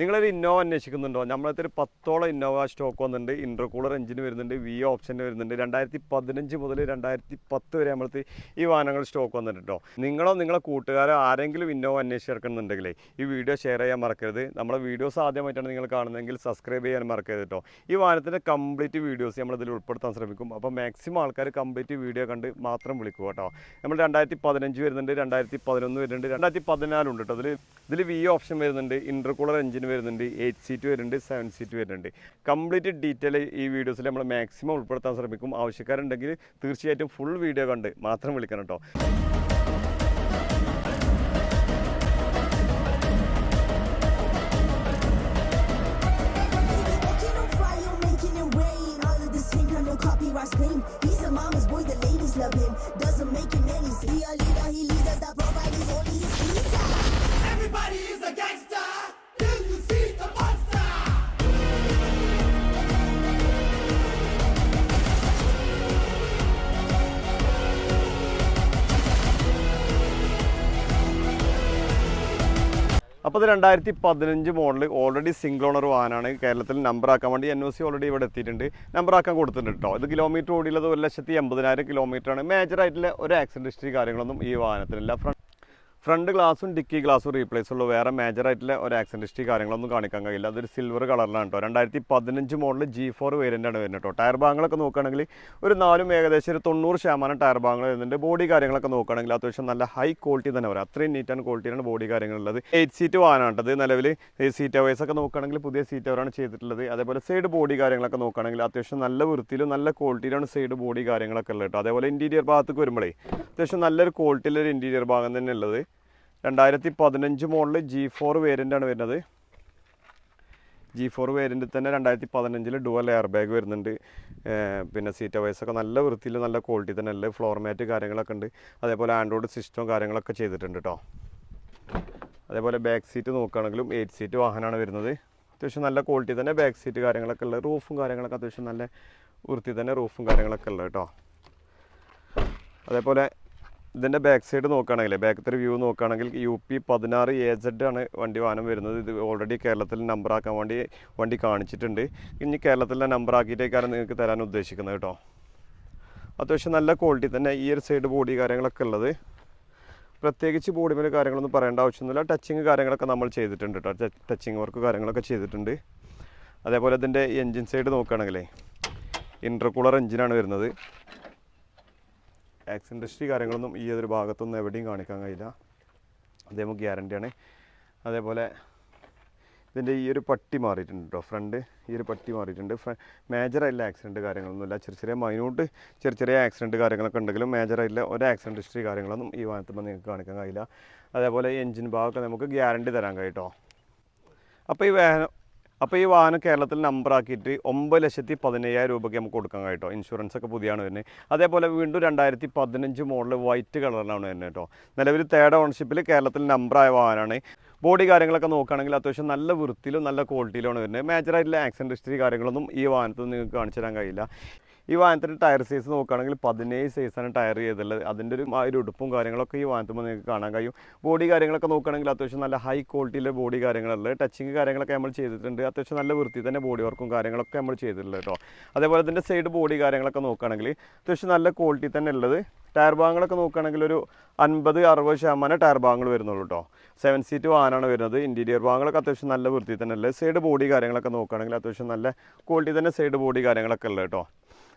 നിങ്ങളൊരു ഇന്നോവ അന്വേഷിക്കുന്നുണ്ടോ? നമ്മളത്തെ ഒരു പത്തോളം ഇന്നോവ സ്റ്റോക്ക് വന്നിട്ടുണ്ട്. ഇന്റർകൂളർ എഞ്ചിന് വരുന്നുണ്ട്. വി ഓപ്ഷൻ വരുന്നുണ്ട്. രണ്ടായിരത്തി പതിനഞ്ച് മുതൽ രണ്ടായിരത്തി പത്ത് വരെ നമ്മളത്തെ ഈ വാഹനങ്ങൾ സ്റ്റോക്ക് വന്നിട്ടുണ്ടോ? നിങ്ങളോ നിങ്ങളെ കൂട്ടുകാരോ ആരെങ്കിലും ഇന്നോവ അന്വേഷിച്ചിറക്കുന്നുണ്ടെങ്കിൽ ഈ വീഡിയോ ഷെയർ ചെയ്യാൻ മറക്കരുത്. നമ്മളെ വീഡിയോസ് ആദ്യമായിട്ടാണ് നിങ്ങൾ കാണുന്നതെങ്കിൽ സബ്സ്ക്രൈബ് ചെയ്യാൻ മറക്കരുത് കേട്ടോ ഈ വാഹനത്തിന്റെ കംപ്ലീറ്റ് വീഡിയോസ് നമ്മളിതിൽ ഉൾപ്പെടുത്താൻ ശ്രമിക്കും. അപ്പോൾ മാക്സിമം ആൾക്കാർ കംപ്ലീറ്റ് വീഡിയോ കണ്ട് മാത്രം വിളിക്കുക കേട്ടോ നമ്മൾ രണ്ടായിരത്തി പതിനഞ്ച് വരുന്നുണ്ട് രണ്ടായിരത്തി പതിനൊന്ന് വരുന്നുണ്ട് രണ്ടായിരത്തി പതിനാലുണ്ട് കേട്ടോ അതിൽ ഇതിൽ വി ഓപ്ഷൻ വരുന്നുണ്ട്. ഇന്റർകൂളർ എഞ്ചിൻ വരുന്നുണ്ട് എയ്റ്റ് സീറ്റ് വരുന്നുണ്ട് സെവൻ സീറ്റ് വരുന്നുണ്ട്. കംപ്ലീറ്റ് ഡീറ്റെയിൽ ഈ വീഡിയോസിൽ നമ്മൾ മാക്സിമം ഉൾപ്പെടുത്താൻ ശ്രമിക്കും. ആവശ്യക്കാരുണ്ടെങ്കിൽ തീർച്ചയായിട്ടും ഫുൾ വീഡിയോ കണ്ട് മാത്രം വിളിക്കണം കേട്ടോ Everybody is a making അപ്പോൾ ഇത് രണ്ടായിരത്തി പതിനഞ്ച് മോഡൽ ഓൾറെഡി സിംഗിൾ ഓണർ വാഹനമാണ് കേരളത്തിൽ നമ്പർ ആക്കാൻ വേണ്ടി എൻ ഒ സി ഓൾറെഡി ഇവിടെ എത്തിയിട്ടുണ്ട്. നമ്പർ ആക്കാൻ കൊടുത്തിട്ടുണ്ട് കേട്ടോ ഇത് കിലോമീറ്റർ ഓടിയുള്ളത് ഒരു ലക്ഷത്തി എൺപതിനായിരം കിലോമീറ്ററാണ് മേജർ ആയിട്ടുള്ള ഒരു ആക്സിഡന്റ് ഹിസ്റ്ററി കാര്യങ്ങളൊന്നും ഈ വാഹനത്തിനില്ല. ഫ്രണ്ട് ഫ്രണ്ട് ഗ്ലാസും ഡിക്കി ഗ്ലാസും റീപ്ലേസ് ഉള്ളൂ. വേറെ മേജർ ആയിട്ടുള്ള ഒരു ആക്സിഡന്റ് ഹിസ്റ്ററി കാര്യങ്ങളൊന്നും കാണിക്കാൻ കഴിയില്ല. അതൊരു സിൽവർ കളറിലാണ് കേട്ടോ രണ്ടായിരത്തി പതിനഞ്ച് മോഡൽ ജി ഫോർ വേരിയന്റാണ് വരുന്നത് കേട്ടോ ടയർ ഭാഗങ്ങളൊക്കെ നോക്കുകയാണെങ്കിൽ ഒരു നാലും ഏകദേശം ഒരു തൊണ്ണൂറ് ശതമാനം ടയർ ഭാഗങ്ങൾ വരുന്നുണ്ട്. ബോഡി കാര്യങ്ങളൊക്കെ നോക്കുകയാണെങ്കിൽ അത്യാവശ്യം നല്ല ഹൈ ക്വാളിറ്റി തന്നെ വരാം. അത്രയും നീറ്റ് ആൻഡ് ക്വാളിറ്റിയാണ് ബോഡി കാര്യങ്ങളുള്ളത്. എയ്റ്റ് സീറ്റ് ഇത് നിലവിൽ സീറ്റ് അവേഴ്സ് ഒക്കെ നോക്കുകയാണെങ്കിൽ പുതിയ സീറ്റ് അവരാണ് ചെയ്തിട്ടുള്ളത്. അതേപോലെ സൈഡ് ബോഡി കാര്യങ്ങളൊക്കെ നോക്കുകയാണെങ്കിൽ അത്യാവശ്യം നല്ല വൃത്തിയിലും നല്ല ക്വാളിറ്റിയിലാണ് സൈഡ് ബോഡി കാര്യങ്ങളൊക്കെ ഉള്ളത് കേട്ടോ അതേപോലെ ഇന്റീരിയർ ഭാഗത്തേക്ക് വരുമ്പോഴേ അത്യാവശ്യം നല്ലൊരു ക്വാളിറ്റിയിലൊരു ഇന്റീരിയർ ഭാഗം തന്നെ ഉള്ളത്. രണ്ടായിരത്തി പതിനഞ്ച് മോഡൽ ജി ഫോർ വേരിയന്റാണ് വരുന്നത്. ജി ഫോർ വേരിയന്റ് തന്നെ രണ്ടായിരത്തി പതിനഞ്ചിൽ ഡുവൽ എയർ ബാഗ് വരുന്നുണ്ട് പിന്നെ സീറ്റ് വൈസൊക്കെ നല്ല വൃത്തിയിൽ നല്ല ക്വാളിറ്റി തന്നെ ഉള്ളത് ഫ്ലോർ മാറ്റ് കാര്യങ്ങളൊക്കെ ഉണ്ട്. അതേപോലെ ആൻഡ്രോയിഡ് സിസ്റ്റവും കാര്യങ്ങളൊക്കെ ചെയ്തിട്ടുണ്ട് കേട്ടോ അതേപോലെ ബാക്ക് സീറ്റ് നോക്കുകയാണെങ്കിലും എയ്റ്റ് സീറ്റ് വാഹനമാണ് വരുന്നത്. അത്യാവശ്യം നല്ല ക്വാളിറ്റി തന്നെ ബാക്ക് സീറ്റ് കാര്യങ്ങളൊക്കെ ഉള്ളത് റൂഫും കാര്യങ്ങളൊക്കെ അത്യാവശ്യം നല്ല വൃത്തി തന്നെ റൂഫും കാര്യങ്ങളൊക്കെ ഉള്ളത് കേട്ടോ അതേപോലെ ഇതിന്റെ ബാക്ക് സൈഡ് നോക്കുകയാണെങ്കിൽ ബാക്കത്തെ വ്യൂ നോക്കുകയാണെങ്കിൽ യു പി പതിനാറ് എ സെഡ് ആണ് വണ്ടി വാഹനം വരുന്നത്. ഇത് ഓൾറെഡി കേരളത്തിൽ നമ്പർ ആക്കാൻ വേണ്ടി വണ്ടി കാണിച്ചിട്ടുണ്ട്. ഇനി കേരളത്തിലെ നമ്പർ ആക്കിയിട്ടേക്കാണ് നിങ്ങൾക്ക് തരാൻ ഉദ്ദേശിക്കുന്നത് കേട്ടോ. അത്യാവശ്യം നല്ല ക്വാളിറ്റി തന്നെ ഈ ഒരു സൈഡ് ബോഡി കാര്യങ്ങളൊക്കെ ഉള്ളത്. പ്രത്യേകിച്ച് ബോഡി മേലെ കാര്യങ്ങളൊന്നും പറയേണ്ട ആവശ്യമൊന്നുമില്ല. ടച്ചിങ് കാര്യങ്ങളൊക്കെ നമ്മൾ ചെയ്തിട്ടുണ്ട് കേട്ടോ. ടച്ചിങ് വർക്ക് കാര്യങ്ങളൊക്കെ ചെയ്തിട്ടുണ്ട്. അതേപോലെ ഇതിന്റെ എൻജിൻ സൈഡ് നോക്കുകയാണെങ്കിലേ ഇന്റർകൂളർ എഞ്ചിനാണ് വരുന്നത്. ആക്സിഡന്റ് ഇൻഡസ്ട്രി കാര്യങ്ങളൊന്നും ഈ ഒരു ഭാഗത്തൊന്നും എവിടെയും കാണിക്കാൻ കഴിയില്ല. അത് നമുക്ക് ഗ്യാരണ്ടിയാണ്. അതേപോലെ ഇതിന്റെ ഈ ഒരു പട്ടി മാറിയിട്ടുണ്ട്? കേട്ടോ ഫ്രണ്ട് ഈ ഒരു പട്ടി മാറിയിട്ടുണ്ട്. മേജറായിട്ടുള്ള ആക്സിഡന്റ് കാര്യങ്ങളൊന്നുമില്ല ചെറിയ ചെറിയ മൈന്യൂട്ട് ചെറിയ ചെറിയ ആക്സിഡന്റ് കാര്യങ്ങളൊക്കെ ഉണ്ടെങ്കിലും മേജറായിട്ടുള്ള ഒരു ആക്സിഡന്റ് ഹിസ്റ്ററി കാര്യങ്ങളൊന്നും ഈ വാഹനത്തിൽ നിങ്ങൾക്ക് കാണിക്കാൻ കഴിയില്ല. അതേപോലെ എഞ്ചിൻ ഭാഗമൊക്കെ നമുക്ക് ഗ്യാരണ്ടി തരാൻ കഴിയും കേട്ടോ അപ്പോൾ ഈ വാഹനം അപ്പോൾ ഈ വാഹനം കേരളത്തിൽ നമ്പർ ആക്കിയിട്ട് ഒമ്പത് ലക്ഷത്തി പതിനയ്യായിരം രൂപയ്ക്ക് നമുക്ക് കൊടുക്കാൻ കേട്ടോ. ഇൻഷുറൻസ് ഒക്കെ പുതിയാണ് വരുന്നത്. അതേപോലെ വീണ്ടും രണ്ടായിരത്തി പതിനഞ്ച് മോഡൽ വൈറ്റ് കളറിലാണ് വരുന്നത് കേട്ടോ. നിലവിൽ തേർഡ് ഓണർഷിപ്പിൽ കേരളത്തിൽ നമ്പറായ വാഹനമാണ്. ബോഡി കാര്യങ്ങളൊക്കെ നോക്കുകയാണെങ്കിൽ അത്യാവശ്യം നല്ല വൃത്തിയിലും നല്ല ക്വാളിറ്റിയിലുമാണ് വരുന്നത്. മേജറായിട്ടുള്ള ആക്സിഡന്റ് ഹിസ്റ്ററി കാര്യങ്ങളൊന്നും ഈ വാഹനത്തിൽ നിങ്ങൾക്ക് കാണിച്ചു തരാൻ കഴിയില്ല. ഈ വാഹനത്തിന്റെ ടയർ സൈസ് നോക്കുകയാണെങ്കിൽ പതിനേഴ് സൈസാണ് ടയർ ചെയ്തുള്ളത്. അതിന്റെ ഒരു ആ ഒരു ഉടുപ്പും കാര്യങ്ങളൊക്കെ ഈ വാഹനത്തുമ്പോൾ നിങ്ങൾക്ക് കാണാൻ കഴിയും. ബോഡി കാര്യങ്ങളൊക്കെ നോക്കുകയാണെങ്കിൽ അത്യാവശ്യം നല്ല ഹൈ ക്വാളിറ്റിയിലെ ബോഡി കാര്യങ്ങളുള്ളത് ടച്ചിങ് കാര്യങ്ങളൊക്കെ നമ്മൾ ചെയ്തിട്ടുണ്ട്. അത്യാവശ്യം നല്ല വൃത്തി തന്നെ ബോഡി വർക്കും കാര്യങ്ങളൊക്കെ നമ്മൾ ചെയ്തിട്ടുള്ളത് കേട്ടോ. അതേപോലെ ഇതിന്റെ സൈഡ് ബോഡി കാര്യങ്ങളൊക്കെ നോക്കുകയാണെങ്കിൽ അത്യാവശ്യം നല്ല ക്വാളിറ്റി തന്നെ ഉള്ളത്. ടയർ ഭാഗങ്ങളൊക്കെ നോക്കുകയാണെങ്കിൽ ഒരു അൻപത് അറുപത് ശതമാനം ടയർ ഭാഗങ്ങൾ വരുന്നുള്ളൂ കേട്ടോ. സെവൻ സീറ്റ് വാഹനമാണ് വരുന്നത്. ഇന്റീരിയർ ഭാഗങ്ങളൊക്കെ അത്യാവശ്യം നല്ല വൃത്തി തന്നെ ഉള്ളത്. സൈഡ് ബോഡി കാര്യങ്ങളൊക്കെ നോക്കുകയാണെങ്കിൽ അത്യാവശ്യം നല്ല ക്വാളിറ്റി തന്നെ സൈഡ് ബോഡി കാര്യങ്ങളൊക്കെ ഉള്ളത് കേട്ടോ.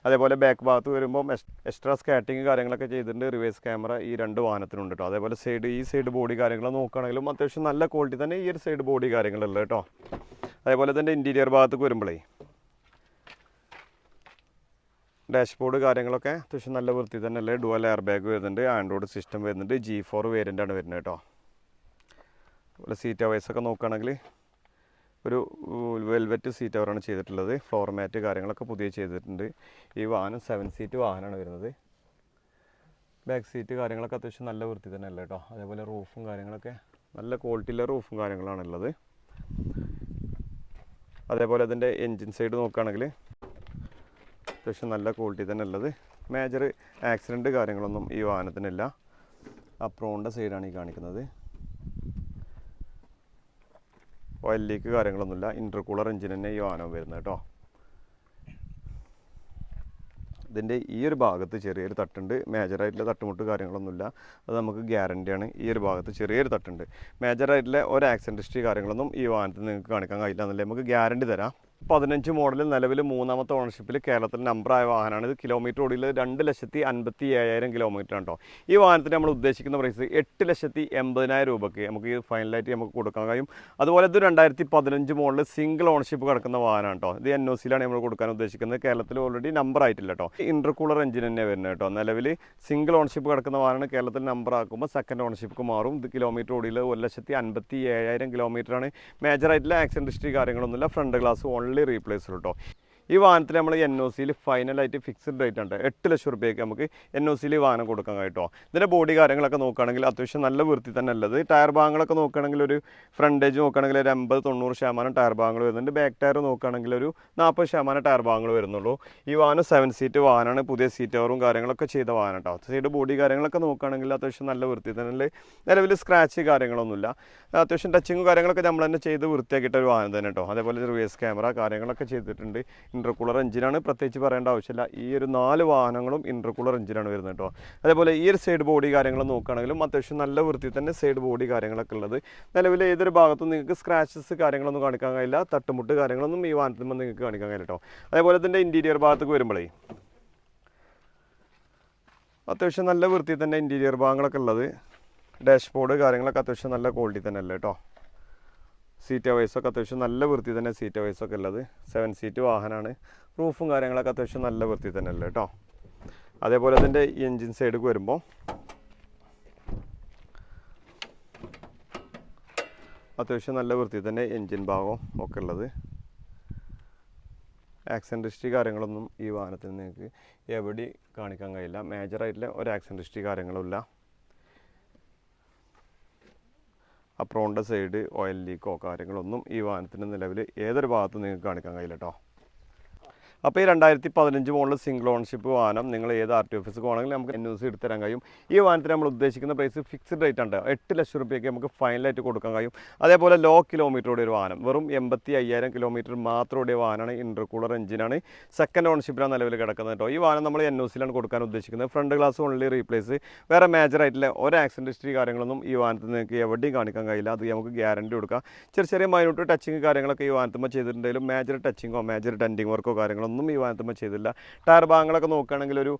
അതേപോലെ ബാക്ക് ഭാഗത്ത് വരുമ്പോൾ എക്സ്ട്രാ സ്കാറ്റിങ് കാര്യങ്ങളൊക്കെ ചെയ്തിട്ടുണ്ട്. റിവേഴ്സ് ക്യാമറ ഈ രണ്ട് വാഹനത്തിനുണ്ട് കേട്ടോ അതേപോലെ സൈഡ് ഈ സൈഡ് ബോഡി കാര്യങ്ങൾ നോക്കുകയാണെങ്കിലും അത്യാവശ്യം നല്ല ക്വാളിറ്റി തന്നെ ഈ ഒരു സൈഡ് ബോഡി കാര്യങ്ങളുള്ളത് കേട്ടോ അതേപോലെ തന്നെ ഇന്റീരിയർ ഭാഗത്തേക്ക് വരുമ്പോഴേ ഡാഷ്ബോർഡ് കാര്യങ്ങളൊക്കെ അത്യാവശ്യം നല്ല വൃത്തി തന്നെ അല്ലേ? ഡുവൽ എയർ ബാഗ് വരുന്നുണ്ട് ആൻഡ്രോയിഡ് സിസ്റ്റം വരുന്നുണ്ട് ജി ഫോർ വേരിയന്റാണ് വരുന്നത് കേട്ടോ അതുപോലെ സീറ്റ് വൈസൊക്കെ നോക്കുകയാണെങ്കിൽ ഒരു വെൽവെറ്റ് സീറ്റ് അവരാണ് ചെയ്തിട്ടുള്ളത്. ഫ്ലോർ മാറ്റ് കാര്യങ്ങളൊക്കെ പുതിയ ചെയ്തിട്ടുണ്ട്. ഈ വാഹനം സെവൻ സീറ്റ് വാഹനമാണ് വരുന്നത്. ബാക്ക് സീറ്റ് കാര്യങ്ങളൊക്കെ അത്യാവശ്യം നല്ല വൃത്തി തന്നെ അല്ലേ കേട്ടോ? അതേപോലെ റൂഫും കാര്യങ്ങളൊക്കെ നല്ല ക്വാളിറ്റിയിലെ റൂഫും കാര്യങ്ങളാണ് ഉള്ളത്. അതേപോലെ അതിന്റെ എൻജിൻ സൈഡ് നോക്കുകയാണെങ്കിൽ അത്യാവശ്യം നല്ല ക്വാളിറ്റി തന്നെ ഉള്ളത്. മേജർ ആക്സിഡന്റ് കാര്യങ്ങളൊന്നും ഈ വാഹനത്തിനില്ല. അപ്രോണിന്റെ സൈഡാണ് ഈ കാണിക്കുന്നത്. ഓയിൽ ലീക്ക് കാര്യങ്ങളൊന്നുമില്ല. ഇന്റർകൂളർ എഞ്ചിൻ തന്നെ ഈ വാഹനം വരുന്നത് കേട്ടോ. ഇതിന്റെ ഈ ഒരു ഭാഗത്ത് ചെറിയൊരു തട്ടുണ്ട്. മേജറായിട്ടുള്ള തട്ടുമുട്ട് കാര്യങ്ങളൊന്നുമില്ല. അത് നമുക്ക് ഗ്യാരണ്ടിയാണ് ഈ ഒരു ഭാഗത്ത് ചെറിയൊരു തട്ടുണ്ട്. മേജറായിട്ടുള്ള ഒരു ആക്സിഡന്റ് ഹിസ്റ്ററി കാര്യങ്ങളൊന്നും ഈ വാഹനത്തിൽ നിങ്ങൾക്ക് കാണിക്കാൻ കഴിയില്ല എന്നല്ലേ. നമുക്ക് ഗ്യാരണ്ടി തരാം. പതിനഞ്ച് മോഡൽ നിലവിൽ മൂന്നാമത്തെ ഓണർഷിപ്പിൽ കേരളത്തിൽ നമ്പറായ വാഹനമാണ്. ഇത് കിലോമീറ്റർ ഓടിയിൽ രണ്ട് ലക്ഷത്തി അൻപത്തി ഏഴായിരം കിലോമീറ്റർ ഉണ്ടോ. ഈ വാഹനത്തിന് നമ്മൾ ഉദ്ദേശിക്കുന്ന പ്രൈസ് എട്ട് ലക്ഷത്തി എൺപതിനായിരം രൂപയ്ക്ക് നമുക്ക് ഈ ഫൈനലായിട്ട് നമുക്ക് കൊടുക്കാൻ കഴിയും. അതുപോലെ ഇത് രണ്ടായിരത്തി പതിനഞ്ച് മോഡൽ സിംഗിൾ ഓണർഷിപ്പ് കിടക്കുന്ന വാഹനമാണ് കേട്ടോ ഇത് എൻ ഒ സിയിലാണ് നമ്മൾ കൊടുക്കാൻ ഉദ്ദേശിക്കുന്നത്. കേരളത്തിൽ ഓൾറെഡി നമ്പർ ആയിട്ടില്ല കേട്ടോ ഇന്റർകൂളർ എഞ്ചിൻ തന്നെ വരുന്നത് കേട്ടോ നിലവിൽ സിംഗിൾ ഓണർഷിപ്പ് കിടക്കുന്ന വാഹനമാണ്. കേരളത്തിൽ നമ്പർ ആക്കുമ്പോൾ സെക്കൻഡ് ഓണർഷിപ്പ് മാറും. ഇത് കിലോമീറ്റർ ഓടിയിൽ ഒരു ലക്ഷത്തി അൻപത്തി ഏഴായിരം കിലോമീറ്ററാണ് മേജറായിട്ടുള്ള ആക്സിഡന്റ് ഹിസ്റ്ററി കാര്യങ്ങളൊന്നുമില്ല. ഫ്രണ്ട് ഗ്ലാസ് ഓൺലി റീപ്ലേസ് കേട്ടോ ഈ വാഹനത്തിൽ നമ്മൾ എൻ ഒ സിയിൽ ഫൈനലായിട്ട് ഫിക്സ്ഡ് റേറ്റ് ഉണ്ട്. എട്ട് ലക്ഷം റുപ്യക്ക് നമുക്ക് എൻ ഒ സിയിൽ വാഹനം കൊടുക്കാൻ കേട്ടോ. ഇതിന്റെ ബോഡി കാര്യങ്ങളൊക്കെ നോക്കുകയാണെങ്കിൽ അത്യാവശ്യം നല്ല വൃത്തി തന്നെ ഉള്ളത്. ടയർ ഭാഗങ്ങളൊക്കെ നോക്കുകയാണെങ്കിൽ ഒരു ഫ്രണ്ടേജ് നോക്കുകയാണെങ്കിൽ ഒരു അമ്പത് തൊണ്ണൂറ് ശതമാനം ടയർ ഭാഗങ്ങൾ വരുന്നുണ്ട്. ബാക്ക് ടയർ നോക്കുകയാണെങ്കിൽ ഒരു നാൽപ്പത് ശതമാനം ടയർ ഭാഗങ്ങൾ വരുന്നുള്ളൂ. ഈ വാഹനം സെവൻ സീറ്റ് വാഹനമാണ്. പുതിയ സീറ്റ് കവറും കാര്യങ്ങളൊക്കെ ചെയ്ത വാഹനം കേട്ടോ സൈഡ് ബോഡി കാര്യങ്ങളൊക്കെ നോക്കുകയാണെങ്കിൽ അത്യാവശ്യം നല്ല വൃത്തി തന്നെ നിലവിൽ സ്ക്രാച്ച് കാര്യങ്ങളൊന്നുമില്ല. അത്യാവശ്യം ടച്ചിങ്ങും കാര്യങ്ങളൊക്കെ നമ്മൾ തന്നെ ചെയ്ത് വൃത്തിയാക്കിയിട്ട ഒരു വാഹനം തന്നെ കേട്ടോ. അതേപോലെ റിവേഴ്സ് ക്യാമറ കാര്യങ്ങളൊക്കെ ചെയ്തിട്ടുണ്ട്. ഇന്റർകൂളർ എഞ്ചിനാണ് പ്രത്യേകിച്ച് പറയേണ്ട ആവശ്യമില്ല. ഈ ഒരു നാല് വാഹനങ്ങളും ഇന്റർകൂളർ എഞ്ചിനാണ് വരുന്നത് കേട്ടോ. അതേപോലെ ഈ ഒരു സൈഡ് ബോഡി കാര്യങ്ങൾ നോക്കുകയാണെങ്കിലും അത്യാവശ്യം നല്ല വൃത്തി തന്നെ സൈഡ് ബോഡി കാര്യങ്ങളൊക്കെ ഉള്ളത്. നിലവിൽ ഏതൊരു ഭാഗത്തും നിങ്ങൾക്ക് സ്ക്രാച്ചസ് കാര്യങ്ങളൊന്നും കാണിക്കാൻ കഴിയില്ല. തട്ടുമുട്ട് കാര്യങ്ങളൊന്നും ഈ വാഹനത്തിൽ നിങ്ങൾക്ക് കാണിക്കാൻ കഴിയില്ല കേട്ടോ. അതേപോലെ തന്നെ ഇന്റീരിയർ ഭാഗത്തേക്ക് വരുമ്പോഴേ അത്യാവശ്യം നല്ല വൃത്തി തന്നെ ഇന്റീരിയർ ഭാഗങ്ങളൊക്കെ ഉള്ളത്. ഡാഷ്ബോർഡ് കാര്യങ്ങളൊക്കെ അത്യാവശ്യം നല്ല ക്വാളിറ്റി തന്നെ അല്ലേ കേട്ടോ. സീറ്റ് വൈസൊക്കെ അത്യാവശ്യം നല്ല വൃത്തി തന്നെ സീറ്റ് വൈസൊക്കെ ഉള്ളത്. സെവൻ സീറ്റ് വാഹനമാണ് റൂഫും കാര്യങ്ങളൊക്കെ അത്യാവശ്യം നല്ല വൃത്തി തന്നെ അല്ലേ കേട്ടോ. അതേപോലെ അതിന്റെ എൻജിൻ സൈഡിലേക്ക് വരുമ്പോൾ അത്യാവശ്യം നല്ല വൃത്തി തന്നെ എൻജിൻ ഭാഗം ഒക്കെ ഉള്ളത്. ആക്സിഡന്റ് ഹിസ്റ്ററി കാര്യങ്ങളൊന്നും ഈ വാഹനത്തിൽ നിങ്ങൾക്ക് എവിടെ കാണിക്കാൻ കഴിയില്ല. മേജറായിട്ടുള്ള ഒരു ആക്സിഡന്റ് ഹിസ്റ്ററി കാര്യങ്ങളുമില്ല അപ്രോണിന്റെ സൈഡ് ഓയിൽ ലീക്കോ കാര്യങ്ങളൊന്നും ഈ വാഹനത്തിന്റെ നിലവിൽ ഏതൊരു ഭാഗത്തും നിങ്ങൾക്ക് കാണിക്കാൻ കഴിയില്ല കേട്ടോ അപ്പോൾ ഈ രണ്ടായിരത്തി പതിനഞ്ച് മോഡൽ സിംഗിൾ ഓൺഷിപ്പ് വാഹനം നിങ്ങൾ ഏത് ആർ ടി ഓഫീസ് പോകണമെങ്കിൽ നമുക്ക് എൻ യൂസ് എടുത്ത് തരാൻ കഴിയും. ഈ വാഹനത്തിന് നമ്മൾ ഉദ്ദേശിക്കുന്ന പ്രൈസ് ഫിക്സ്ഡ് റേറ്റ് ഉണ്ട്. എട്ട് ലക്ഷം റുപ്യയ്ക്ക് നമുക്ക് ഫൈനലായിട്ട് കൊടുക്കാൻ കഴിയും. അതേപോലെ ലോ കിലോമീറ്റർ ഓടിയ ഒരു വാഹനം വെറും എൺപത്തി അയ്യായിരം കിലോമീറ്റർ മാത്രം ഓടിയ വാഹനമാണ് ഇന്റർകൂളർ എഞ്ചിനാണ് സെക്കൻഡ് ഓൺഷിപ്പിലാണ് നിലവിൽ കിടക്കുന്നത് കേട്ടോ ഈ വാഹനം നമ്മൾ എൻ ഒ സിയിലാണ് കൊടുക്കാൻ ഉദ്ദേശിക്കുന്നത്. ഫ്രണ്ട് ഗ്ലാസ് ഓൺലി റീപ്ലേസ് വേറെ മേജർ ആയിട്ടില്ല ഒരു ആക്സിഡന്റ് ഹിസ്റ്ററി കാര്യങ്ങളൊന്നും ഈ വാഹനത്തിൽ നിങ്ങൾക്ക് എവിടെയും കാണിക്കാൻ കഴിയില്ല. അത് നമുക്ക് ഗ്യാരണ്ടി കൊടുക്കാം. ചെറിയ ചെറിയ മൈനൂട്ട് ടച്ചിങ് കാര്യങ്ങളൊക്കെ ഈ വാഹനത്തുമ്പോൾ ചെയ്തിട്ടുണ്ടെങ്കിലും മേജർ ടച്ചിങ്ങോ മേജർ ഡെന്റിങ് വർക്കോ കാര്യങ്ങളൊന്നും ഈ വാഹനത്തുമ്പോൾ ചെയ്തില്ല. ടയർ ഭാഗങ്ങളൊക്കെ നോക്കുകയാണെങ്കിൽ ഒരു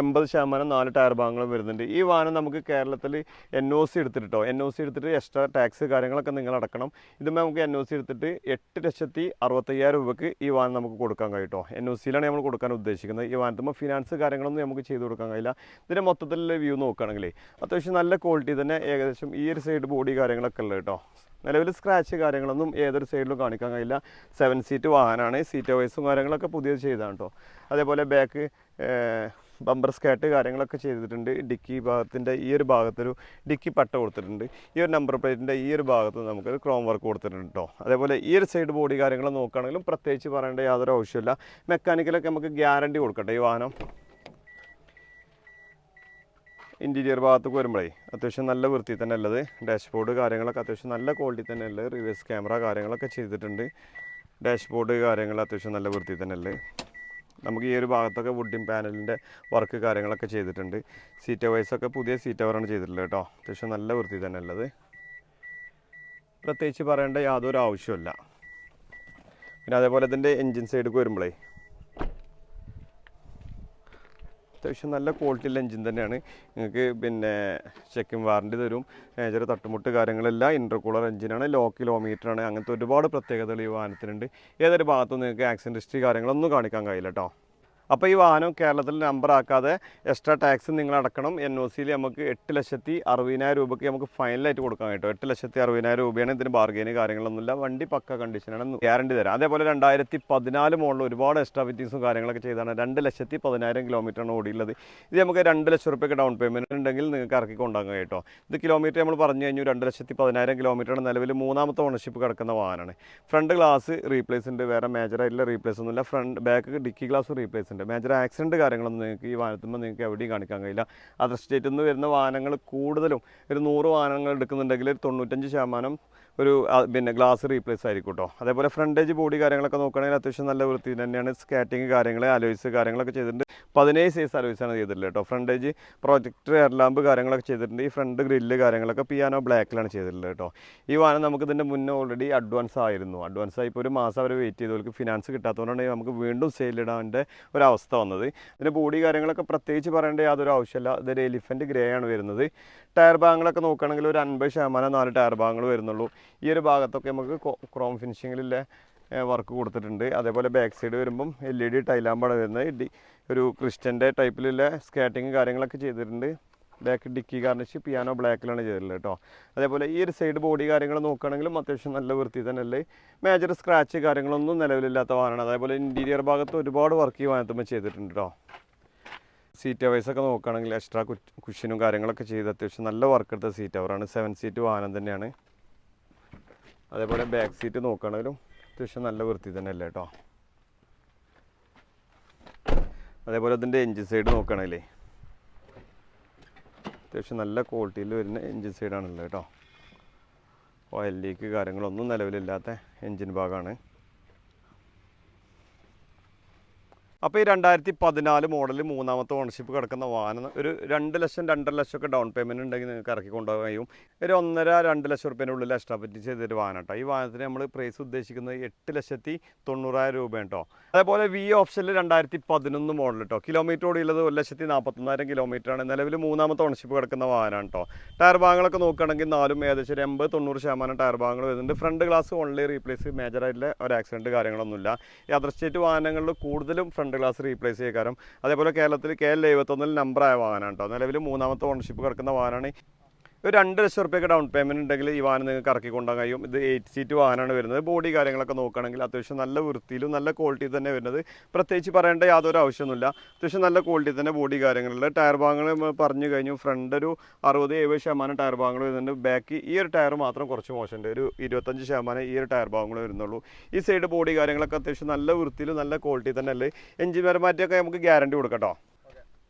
എൺപത് ശതമാനം നാല് ടയർ ഭാഗങ്ങളും വരുന്നുണ്ട്. ഈ വാഹനം നമുക്ക് കേരളത്തിൽ എൻ ഒ സി എടുത്തിട്ടോ എൻ ഒ സി എടുത്തിട്ട് എക്സ്ട്രാ ടാക്സ് കാര്യങ്ങളൊക്കെ നിങ്ങൾ അടക്കണം. ഇതുമ്പോൾ നമുക്ക് എൻ ഒ സി എടുത്തിട്ട് എട്ട് ലക്ഷത്തി അറുപത്തയ്യായിരം രൂപയ്ക്ക് ഈ വാഹനം നമുക്ക് കൊടുക്കാൻ കഴിയട്ടോ എൻ ഒ സിയിലാണ് നമ്മൾ കൊടുക്കാൻ ഉദ്ദേശിക്കുന്നത്. ഈ വാഹനത്തുമ്പോൾ ഫിനാൻസ് കാര്യങ്ങളൊന്നും നമുക്ക് ചെയ്ത് കൊടുക്കാൻ കഴിയില്ല. ഇതിന്റെ മൊത്തത്തിലുള്ള വ്യൂ നോക്കുകയാണെങ്കിൽ അത്യാവശ്യം നല്ല ക്വാളിറ്റി തന്നെ ഏകദേശം ഈ ഒരു സൈഡ് ബോഡി കാര്യങ്ങളൊക്കെ ഉള്ളത് കേട്ടോ നിലവിൽ സ്ക്രാച്ച് കാര്യങ്ങളൊന്നും ഏതൊരു സൈഡിലും കാണിക്കാൻ കഴിയില്ല. സെവൻ സീറ്റ് വാഹനമാണ് സീറ്റ് വൈസും കാര്യങ്ങളൊക്കെ പുതിയത് ചെയ്തതാണ് കേട്ടോ അതേപോലെ ബാക്ക് ബമ്പർ സ്കേർട്ട് കാര്യങ്ങളൊക്കെ ചെയ്തിട്ടുണ്ട്. ഡിക്കി ഭാഗത്തിന്റെ ഈ ഒരു ഭാഗത്തൊരു ഡിക്കി പട്ട കൊടുത്തിട്ടുണ്ട്. ഈ ഒരു നമ്പർ പ്ലേറ്റിന്റെ ഈ ഒരു ഭാഗത്ത് നമുക്കൊരു ക്രോം വർക്ക് കൊടുത്തിട്ടുണ്ട് കേട്ടോ അതേപോലെ ഈ ഒരു സൈഡ് ബോഡി കാര്യങ്ങൾ നോക്കുകയാണെങ്കിലും പ്രത്യേകിച്ച് പറയേണ്ട യാതൊരു ആവശ്യമില്ല മെക്കാനിക്കലൊക്കെ നമുക്ക് ഗ്യാരണ്ടി കൊടുക്കട്ടെ ഈ വാഹനം? ഇന്റീരിയർ ഭാഗത്തേക്ക് വരുമ്പോഴേ അത്യാവശ്യം നല്ല വൃത്തി തന്നെ ഉള്ളത്. ഡാഷ്ബോർഡ് കാര്യങ്ങളൊക്കെ അത്യാവശ്യം നല്ല ക്വാളിറ്റി തന്നെ ഉള്ളത്. റിവേഴ്സ് ക്യാമറ കാര്യങ്ങളൊക്കെ ചെയ്തിട്ടുണ്ട്. ഡാഷ്ബോർഡ് കാര്യങ്ങൾ അത്യാവശ്യം നല്ല വൃത്തി തന്നെ ഉള്ളത്. നമുക്ക് ഈ ഒരു ഭാഗത്തൊക്കെ വുഡിങ് പാനലിന്റെ വർക്ക് കാര്യങ്ങളൊക്കെ ചെയ്തിട്ടുണ്ട്. സീറ്റ് വൈസൊക്കെ പുതിയ സീറ്റ് കവറാണ് ചെയ്തിട്ടുള്ളത് കേട്ടോ. അത്യാവശ്യം നല്ല വൃത്തി തന്നെ ഉള്ളത്. പ്രത്യേകിച്ച് പറയേണ്ട യാതൊരു ആവശ്യമില്ല പിന്നെ അതേപോലെ ഇതിന്റെ എൻജിൻ സൈഡിലേക്ക് വരുമ്പോഴേ അത്യാവശ്യം നല്ല ക്വാളിറ്റിയുള്ള എഞ്ചിൻ തന്നെയാണ്. നിങ്ങൾക്ക് പിന്നെ ചെക്കിംഗ് വാറണ്ടി തരും. മേജർ തട്ടുമുട്ട് കാര്യങ്ങളെല്ലാം ഇന്റർകൂളർ എഞ്ചിനാണ് ലോ കിലോമീറ്റർ ആണ് അങ്ങനത്തെ ഒരുപാട് പ്രത്യേകതകൾ ഈ വാഹനത്തിനുണ്ട്. ഏതൊരു ഭാഗത്തും നിങ്ങൾക്ക് ആക്സിഡന്റ് ഹിസ്റ്ററി കാര്യങ്ങളൊന്നും കാണിക്കാൻ കഴിയില്ല കേട്ടോ അപ്പോൾ ഈ വാഹനം കേരളത്തിൽ നമ്പർ ആക്കാതെ എക്സ്ട്രാ ടാക്സ് നിങ്ങൾ അടക്കണം എൻ ഒ സിയിൽ നമുക്ക് എട്ട് ലക്ഷത്തി അറുപതിനായിരം രൂപയ്ക്ക് നമുക്ക് ഫൈനലായിട്ട് കൊടുക്കാൻ കേട്ടോ. എട്ട് ലക്ഷത്തി അറുപതിനായിരം രൂപയാണ് ഇതിന് ബാർഗൈന് കാര്യങ്ങളൊന്നുമില്ല. വണ്ടി പക്ക കണ്ടീഷനാണ് ഗ്യാരണ്ടി തരാം. അതേപോലെ രണ്ടായിരത്തി പതിനാല് മോഡൽ ഒരുപാട് എക്സ്ട്രാ ഫിറ്റിങ്സും കാര്യങ്ങളൊക്കെ ചെയ്താണ്. രണ്ട് ലക്ഷത്തി പതിനായിരം കിലോമീറ്ററാണ് ഓടിയുള്ളത്. ഇത് നമുക്ക് രണ്ട് ലക്ഷം റുപ്യക്ക് ഡൗൺ പേയ്മെന്റ് ഉണ്ടെങ്കിൽ നിങ്ങൾക്ക് ഇറക്കി കൊണ്ടുപോകാൻ കേട്ടോ. ഇത് കിലോമീറ്റർ നമ്മൾ പറഞ്ഞു കഴിഞ്ഞു രണ്ട് ലക്ഷത്തി പതിനായിരം കിലോമീറ്ററാണ് നിലവിൽ മൂന്നാമത്തെ ഓണർഷിപ്പ് കിടക്കുന്ന വാഹനമാണ്. ഫ്രണ്ട് ഗ്ലാസ് റീപ്ലേസ് ഉണ്ട്. വേറെ മേജറായിട്ടുള്ള റീപ്ലേസ് ഒന്നുമില്ല. Front back dickey glass replace ഉണ്ട്. മേജർ ആക്സിഡന്റ് കാര്യങ്ങളൊന്നും നിങ്ങൾക്ക് ഈ വാഹനത്തുമ്പോൾ നിങ്ങൾക്ക് എവിടെയും കാണിക്കാൻ കഴിയില്ല. അതർ സ്റ്റേറ്റിൽ നിന്ന് വരുന്ന വാഹനങ്ങൾ കൂടുതലും ഒരു നൂറ് വാഹനങ്ങൾ എടുക്കുന്നുണ്ടെങ്കിൽ ഒരു തൊണ്ണൂറ്റഞ്ച് ശതമാനം ഒരു പിന്നെ ഗ്ലാസ് റീപ്ലേസ് ആയിരിക്കും കേട്ടോ അതേപോലെ ഫ്രണ്ടേജ് ബോഡി കാര്യങ്ങളൊക്കെ നോക്കുകയാണെങ്കിൽ അത്യാവശ്യം നല്ല വൃത്തി തന്നെയാണ്. സ്കാറ്റിങ് കാര്യങ്ങൾ അലോയ്സ് കാര്യങ്ങളൊക്കെ ചെയ്തിട്ടുണ്ട്. പതിനേഴ് സൈസ് അലോയ്സാണ് ചെയ്തിട്ടുള്ളത് കേട്ടോ ഫ്രണ്ടേജ് പ്രൊജക്ടർ എയർ ലാമ്പ് കാര്യങ്ങളൊക്കെ ചെയ്തിട്ടുണ്ട്. ഈ ഫ്രണ്ട് ഗ്രില്ല് കാര്യങ്ങളൊക്കെ പിയാനോ ബ്ലാക്കിലാണ് ചെയ്തിട്ടുള്ളത് കേട്ടോ ഈ വാഹനം നമുക്ക് ഇതിന്റെ മുന്നേ ഓൾറെഡി അഡ്വാൻസ് ആയിരുന്നു. അഡ്വാൻസ് ആയി ഇപ്പോൾ ഒരു മാസം അവർ വെയിറ്റ് ചെയ്തവർക്ക് ഫിനാൻസ് കിട്ടാത്തതുകൊണ്ടാണ് നമുക്ക് വീണ്ടും സെയിലിടാന്റെ ഒരവസ്ഥ വന്നത്. ഇതിന്റെ ബോഡി കാര്യങ്ങളൊക്കെ പ്രത്യേകിച്ച് പറയേണ്ട യാതൊരു ആവശ്യമില്ല. ഇതൊരു എലിഫന്റ് ഗ്രേ ആണ് വരുന്നത്. ടയർ ഭാഗങ്ങളൊക്കെ നോക്കുകയാണെങ്കിൽ ഒരു അൻപത് ശതമാനം നാല് ടയർ ഭാഗങ്ങൾ വരുന്നുള്ളൂ. ഈ ഒരു ഭാഗത്തൊക്കെ നമുക്ക് ക്രോം ഫിനിഷിങ്ങിലുള്ള വർക്ക് കൊടുത്തിട്ടുണ്ട്. അതേപോലെ ബാക്ക് സൈഡ് വരുമ്പം എൽ ഇ ഡി ടൈലാമ്പാണ് വരുന്നത്. ഒരു ക്രിസ്റ്റന്റെ ടൈപ്പിലുള്ള സ്കാറ്റിങ് കാര്യങ്ങളൊക്കെ ചെയ്തിട്ടുണ്ട്. ബാക്ക് ഡിക്കി ഗാർണിഷ് പിയാനോ ബ്ലാക്കിലാണ് ചെയ്തിട്ടുള്ളത് കേട്ടോ. അതേപോലെ ഈ ഒരു സൈഡ് ബോഡി കാര്യങ്ങൾ നോക്കുകയാണെങ്കിലും അത്യാവശ്യം നല്ല വൃത്തി തന്നെയല്ലേ. മേജർ സ്ക്രാച്ച് കാര്യങ്ങളൊന്നും നിലവിലില്ലാത്ത വാഹനമാണ്. അതേപോലെ ഇന്റീരിയർ ഭാഗത്ത് ഒരുപാട് വർക്ക് ഈ വാഹനത്തുമ്പോൾ ചെയ്തിട്ടുണ്ട് കേട്ടോ. സീറ്റ് വൈസ് ഒക്കെ നോക്കുകയാണെങ്കിൽ എക്സ്ട്രാ കുഷനും കാര്യങ്ങളൊക്കെ ചെയ്ത് അത്യാവശ്യം നല്ല വർക്ക് എടുത്ത സീറ്റ് അവറാണ് സെവൻ സീറ്റ് വാഹനം തന്നെയാണ്. അതേപോലെ ബാക്ക് സീറ്റ് നോക്കുകയാണെങ്കിലും അത്യാവശ്യം നല്ല വൃത്തി തന്നെ അല്ലേ കേട്ടോ അതേപോലെ അതിന്റെ എഞ്ചിൻ സൈഡ് നോക്കുകയാണെങ്കിലേ അത്യാവശ്യം നല്ല ക്വാളിറ്റിയിൽ വരുന്ന എഞ്ചിൻ സൈഡാണല്ലോ കേട്ടോ ഓയിൽ ലീക്ക് കാര്യങ്ങളൊന്നും നിലവിലില്ലാത്ത എഞ്ചിൻ ഭാഗമാണ് അപ്പോൾ ഈ രണ്ടായിരത്തി പതിനാല് മോഡൽ മൂന്നാമത്തെ ഓണർഷിപ്പ് കിടക്കുന്ന വാഹനം ഒരു രണ്ട് ലക്ഷം രണ്ടര ലക്ഷം ഒക്കെ ഡൗൺ പേയ്മെന്റ് ഉണ്ടെങ്കിൽ നിങ്ങൾക്ക് ഇറക്കി കഴിയും. ഒരു ഒന്നര രണ്ട് ലക്ഷം റുപ്യേന്റെ ഉള്ളിൽ എക്സ്ട്രാ പറ്റി ചെയ്തൊരു വാഹനം കേട്ടോ ഈ വാഹനത്തിന് നമ്മൾ പ്രൈസ് ഉദ്ദേശിക്കുന്നത് എട്ട് ലക്ഷത്തി തൊണ്ണൂറായിരം രൂപ കേട്ടോ അതേപോലെ വി ഓപ്ഷനിൽ രണ്ടായിരത്തി പതിനൊന്ന് മോഡൽ കേട്ടോ കിലോമീറ്റർ ഓടിയുള്ളത് ഒരു ലക്ഷത്തി നാൽപ്പത്തൊന്നായിരം കിലോമീറ്റർ ആണ്. നിലവിൽ മൂന്നാമത്തെ ഓണർഷിപ്പ് കിടക്കുന്ന വാഹനമാണ് കേട്ടോ ടയർ ഭാഗങ്ങളൊക്കെ നോക്കുകയാണെങ്കിൽ നാലും ഏകദേശം ഒരു എൺപത് തൊണ്ണൂറ് ശതമാനം ടയർ ഭാഗങ്ങൾ വരുന്നുണ്ട്. ഫ്രണ്ട് ഗ്ലാസ് ഓൺലി റീപ്ലേസ് മേജറായിട്ടുള്ള ഒരു ആക്സിഡന്റ് കാര്യങ്ങളൊന്നുമില്ല. ഈ അതർ സ്റ്റേറ്റ് വാഹനങ്ങളിൽ കൂടുതലും ഫ്രണ്ട് ഗ്ലാസ് റീപ്ലേസ് ചെയ്യ അതേപോലെ കേരളത്തിൽ കെ എൽ എഴുപത്തൊന്നിൽ നമ്പറായ വാഹനമാണ് കേട്ടോ നിലവിൽ മൂന്നാമത്തെ ഓണർഷിപ്പ് കിടക്കുന്ന വാഹനമാണ് ഒരു രണ്ട് ലക്ഷം റുപ്യൊക്കെ ഡൗൺ പേയ്മെന്റ് ഉണ്ടെങ്കിൽ ഈ വാഹനം നിങ്ങൾക്ക് ഇറക്കി കൊണ്ടുപോകാൻ കഴിയും. ഇത് എയ്റ്റ് സീറ്റ് വാഹനമാണ് വരുന്നത്. ബോഡി കാര്യങ്ങളൊക്കെ നോക്കുകയാണെങ്കിൽ അത്യാവശ്യം നല്ല വൃത്തിയിലും നല്ല ക്വാളിറ്റി തന്നെ വരുന്നത്. പ്രത്യേകിച്ച് പറയേണ്ട യാതൊരു ആവശ്യമൊന്നുമില്ല. അത്യാവശ്യം നല്ല ക്വാളിറ്റി തന്നെ ബോഡി കാര്യങ്ങളുണ്ട്. ടയർ ഭാഗങ്ങൾ പറഞ്ഞു കഴിഞ്ഞു. ഫ്രണ്ട് ഒരു അറുപത് എഴുപത് ശതമാനം ടയർ ഭാഗങ്ങൾ വരുന്നുണ്ട്. ബാക്ക് ഈ ഒരു ടയർ മാത്രം കുറച്ച് മോശമുണ്ട്. ഒരു ഇരുപത്തഞ്ച് ശതമാനം ഈ ഒരു ടയർ ഭാഗങ്ങൾ വരുന്നുള്ളൂ. ഈ സൈഡ് ബോഡി കാര്യങ്ങളൊക്കെ അത്യാവശ്യം നല്ല വൃത്തിയിലും നല്ല ക്വാളിറ്റി തന്നെ അല്ലേ? എഞ്ചിൻ പരമാറ്റമൊക്കെ നമുക്ക് ഗ്യാരണ്ടി കൊടുക്കട്ടോ കേട്ടോ.